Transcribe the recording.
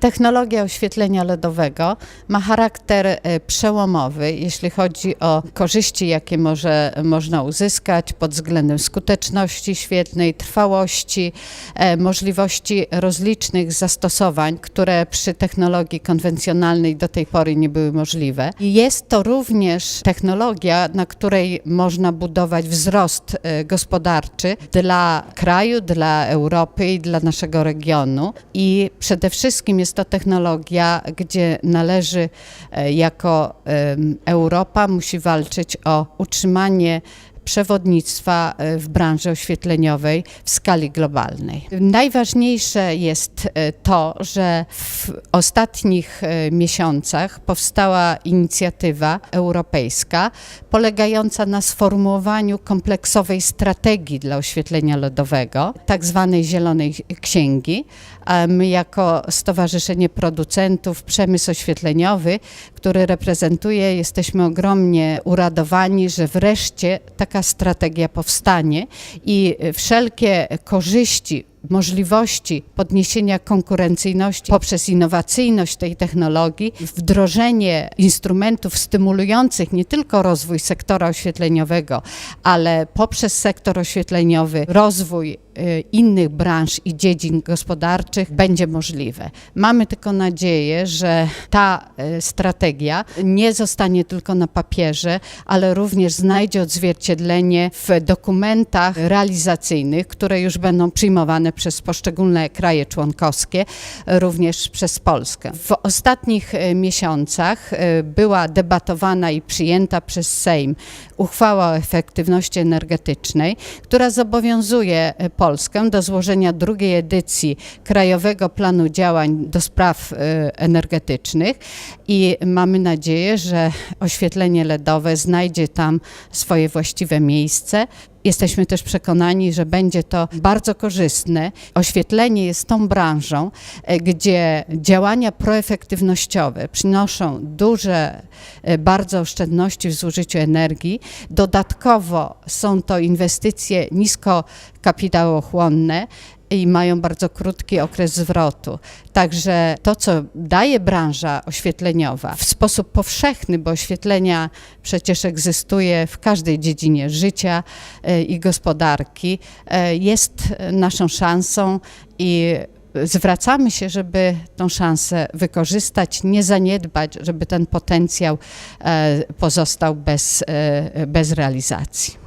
Technologia oświetlenia LEDowego ma charakter e, przełomowy, jeśli chodzi o korzyści, jakie może, można uzyskać pod względem skuteczności świetlnej, trwałości, e, możliwości rozlicznych zastosowań, które przy technologii konwencjonalnej do tej pory nie były możliwe. Jest to również technologia, na której można budować wzrost e, gospodarczy dla kraju, dla Europy i dla naszego regionu. I przede wszystkim jest to technologia, gdzie należy e, jako Europa musi walczyć o utrzymanie przewodnictwa e, w branży oświetleniowej w skali globalnej. Najważniejsze jest e, to, że w ostatnich e, miesiącach powstała inicjatywa europejska polegająca na sformułowaniu kompleksowej strategii dla oświetlenia lodowego, tak zwanej Zielonej Księgi. My jako Stowarzyszenie Producentów Przemysł Oświetleniowy, który reprezentuję, jesteśmy ogromnie uradowani, że wreszcie taka strategia powstanie i wszelkie korzyści możliwości podniesienia konkurencyjności poprzez innowacyjność tej technologii, wdrożenie instrumentów stymulujących nie tylko rozwój sektora oświetleniowego, ale poprzez sektor oświetleniowy rozwój y, innych branż i dziedzin gospodarczych będzie możliwe. Mamy tylko nadzieję, że ta y, strategia nie zostanie tylko na papierze, ale również znajdzie odzwierciedlenie w dokumentach realizacyjnych, które już będą przyjmowane przez poszczególne kraje członkowskie, również przez Polskę. W ostatnich e, miesiącach e, była debatowana i przyjęta przez Sejm uchwała o efektywności energetycznej, która zobowiązuje e, Polskę do złożenia drugiej edycji Krajowego Planu Działań do spraw energetycznych i mamy nadzieję, że oświetlenie LEDowe znajdzie tam swoje właściwe miejsce. Jesteśmy też przekonani, że będzie to bardzo korzystne. Oświetlenie jest tą branżą, e, gdzie działania proefektywnościowe przynoszą duże e, bardzo oszczędności w zużyciu energii. Dodatkowo są to inwestycje nisko kapitałochłonne i mają bardzo krótki okres zwrotu. Także to, co daje branża oświetleniowa w sposób powszechny, bo oświetlenia przecież egzystuje w każdej dziedzinie życia e, i gospodarki, e, jest naszą szansą i zwracamy się, żeby tą szansę wykorzystać, nie zaniedbać, żeby ten potencjał e, pozostał bez, bez realizacji.